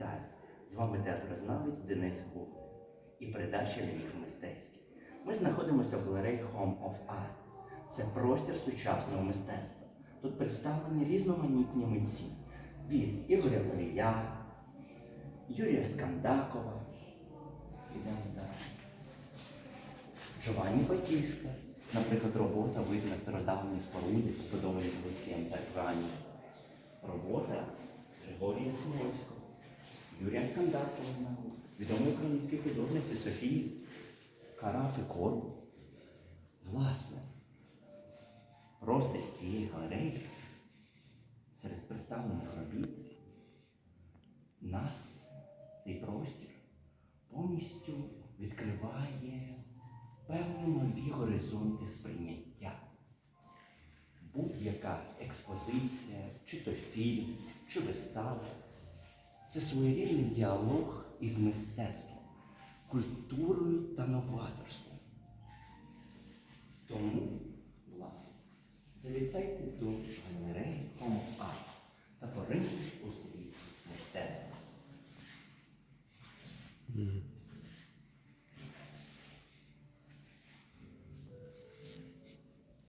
Вітаю! З вами театрознавець Денис Гуг і передача Львів мистецький. Ми знаходимося в галереї Home of Art. Це простір сучасного мистецтва. Тут представлені різноманітні митці від Ігоря Полія, Юрія Скандакова. Ідемо. Джованні Батіста, наприклад, робота вид на стародавній споруді, побудованій Олексієм та. Робота Григорія Смольського, Юрія Скандакова, відомої української художниці Софії Карафи Корбу. Власне, розстріл цієї галереї серед представлених робіт нас, цей простір, повністю відкриває певні нові горизонти сприйняття. Будь-яка експозиція, чи то фільм, чи вистава це своєрідний діалог із мистецтвом, культурою та новаторством. Тому, власне, завітайте до галереї Homo Art та пориньте у світ мистецтва.